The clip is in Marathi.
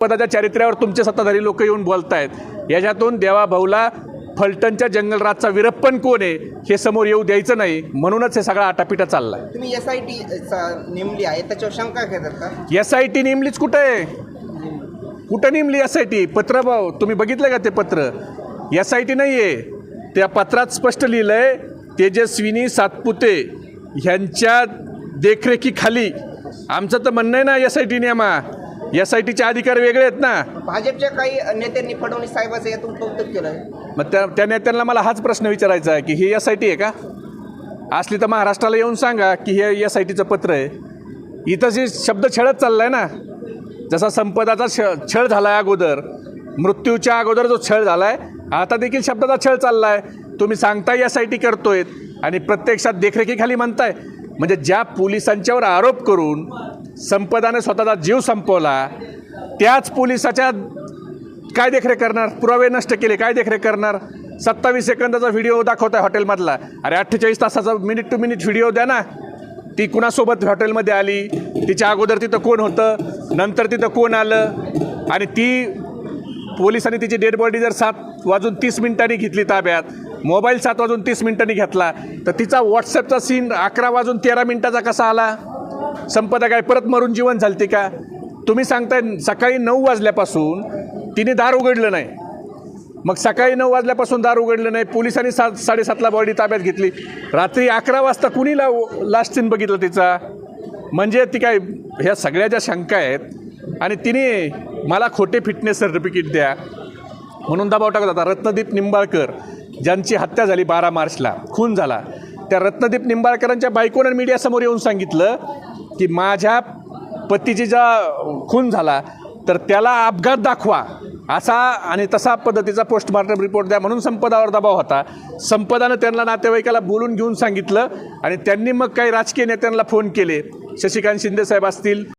पदाच्या चारित्र्यावर तुमचे सत्ताधारी लोक येऊन बोलतायत. याच्यातून देवा भाऊला फलटणच्या जंगलराजचा विरप्पन कोण आहे हे समोर येऊ द्यायचं नाही म्हणूनच हे सगळा आटापिटा चाललाय. तुम्ही एस आय टी नेमली आहे त्याच्यावर शंका घेतात का एस आय टी नेमलीच कुठं आहे? कुठं नेमली एस आय टी पत्र भाऊ तुम्ही बघितलं का ते पत्र? एस आय टी नाही आहे त्या पत्रात स्पष्ट लिहिलं आहे तेजस्विनी सातपुते ह्यांच्या देखरेखीखाली. आमचं तर म्हणणं आहे ना एस आय टी नेमा एस आय टीचे अधिकार वेगळे आहेत ना. भाजपच्या काही नेत्यांनी फडणवीस साहेबाचं यातून कौतुक केलं मग त्या त्या नेत्यांना मला हाच प्रश्न विचारायचा आहे की ही एस आय टी आहे का? असली तर महाराष्ट्राला येऊन सांगा की हे एस आय टीचं पत्र आहे. इथं जे शब्द छळत चाललाय ना जसा संपदाचा छ छळ झाला आहे अगोदर मृत्यूच्या अगोदर जो छळ झाला आहे आता देखील शब्दाचा छळ चालला आहे तुम्ही सांगताय एस आय टी करतोय आणि प्रत्यक्षात देखरेखीखाली म्हणताय. म्हणजे ज्या पोलिसांच्यावर आरोप करून संपदाने स्वतःचा जीव संपवला त्याच पोलिसाच्या काय देखरेख करणार? पुरावे नष्ट केले काय देखरेख करणार? सत्तावीस सेकंदाचा व्हिडिओ दाखवताय हॉटेलमधला. अरे अठ्ठेचाळीस तासाचा मिनिट टू मिनिट व्हिडिओ द्या ना. ती कुणासोबत हॉटेलमध्ये आली? तिच्या अगोदर तिथं कोण होतं? नंतर तिथं कोण आलं? आणि ती पोलिसांनी तिची डेड बॉडी जर सात वाजून तीस मिनिटांनी घेतली ताब्यात मोबाईल सात वाजून तीस मिनिटांनी घेतला तर तिचा व्हॉट्सअपचा सीन अकरा वाजून तेरा मिनिटाचा कसा आला? संपदा काय? परत मरून जीवन झालते का? तुम्ही सांगताय सकाळी नऊ वाजल्यापासून तिने दार उघडलं नाही. मग सकाळी नऊ वाजल्यापासून दार उघडलं नाही. पोलिसांनी सात साडेसातला बॉडी ताब्यात घेतली. रात्री अकरा वाजता कुणी ला लास्ट सीन बघितलं तिचा? म्हणजे ती काय ह्या सगळ्या ज्या शंका आहेत आणि तिने मला खोटे फिटनेस सर्टिफिकेट द्या. म्हणून दबाव टाकत होता. रत्नदीप निंबाळकर ज्यांची हत्या झाली बारा मार्चला खून झाला. त्या रत्नदीप निंबाळकरांच्या बायकोनं मीडियासमोर येऊन सांगितलं की माझ्या पतीची जा खून झाला तर त्याला अपघात दाखवा. असा आणि तसा पद्धतीचा पोस्टमार्टम रिपोर्ट द्या म्हणून संपदावर दबाव होता. संपदानं त्यांना नातेवाईकाला बोलून घेऊन सांगितलं आणि त्यांनी मग काही राजकीय नेत्यांना फोन केले. शशिकांत शिंदे साहेब असतील.